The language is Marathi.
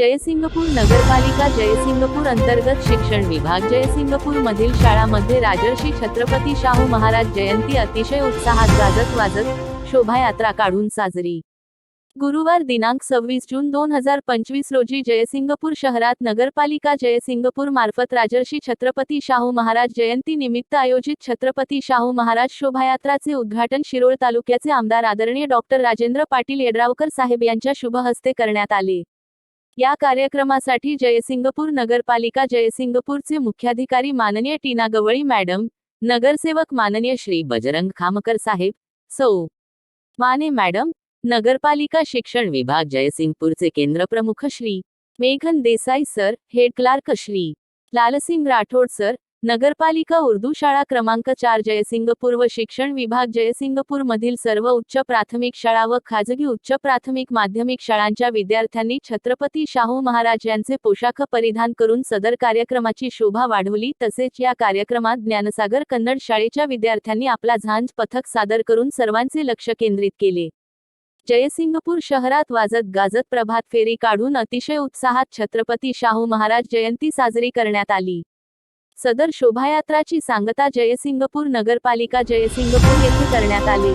जयसिंगपूर नगरपालिका जयसिंगपूर अंतर्गत शिक्षण विभाग जयसिंगपूर मधील शाळामध्ये राजर्षी छत्रपती शाहू महाराज जयंती अतिशय उत्साहात गाजत वाजत शोभायात्रा काढून साजरी. गुरुवार दिनांक सव्वीस जून दोन हजार पंचवीस रोजी जयसिंगपूर शहरात नगरपालिका जयसिंगपूर मार्फत राजर्षी छत्रपती शाहू महाराज जयंती निमित्त आयोजित छत्रपती शाहू महाराज शोभायात्राचे उद्घाटन शिरोळ तालुक्याचे आमदार आदरणीय डॉक्टर राजेंद्र पाटील येड्रावकर साहेब यांच्या शुभ हस्ते करण्यात आले. या कार्यक्रमासाठी जयसिंगपूर नगरपालिका जयसिंगपूरचे मुख्याधिकारी माननीय टीना गवळी मॅडम नगरसेवक माननीय श्री बजरंग खामकर साहेब सौ. माने मॅडम नगरपालिका शिक्षण विभाग जयसिंगपूरचे केंद्र प्रमुख Shri मेघन Desai sir head clerk Shri Lalsing Rathod sir नगरपालिका उर्दू शाळा क्रमांक चार जयसिंगपूर व शिक्षण विभाग जयसिंगपूर मधील सर्व उच्च प्राथमिक शाळा व खाजगी उच्च प्राथमिक माध्यमिक शाळांच्या विद्यार्थ्यांनी छत्रपती शाहू महाराज यांचे पोशाख परिधान करून सदर कार्यक्रमाची शोभा वाढवली. तसेच या कार्यक्रमात ज्ञानसागर कन्नड शाळेच्या विद्यार्थ्यांनी आपला झांज पथक सादर करून सर्वांचे लक्ष केंद्रित केले. जयसिंगपूर शहरात वाजत गाजत प्रभात फेरी काढून अतिशय उत्साहात छत्रपती शाहू महाराज जयंती साजरी करण्यात आली. सदर शोभायात्राची सांगता जयसिंगपूर नगरपालिका जयसिंगपूर येथे करण्यात आली.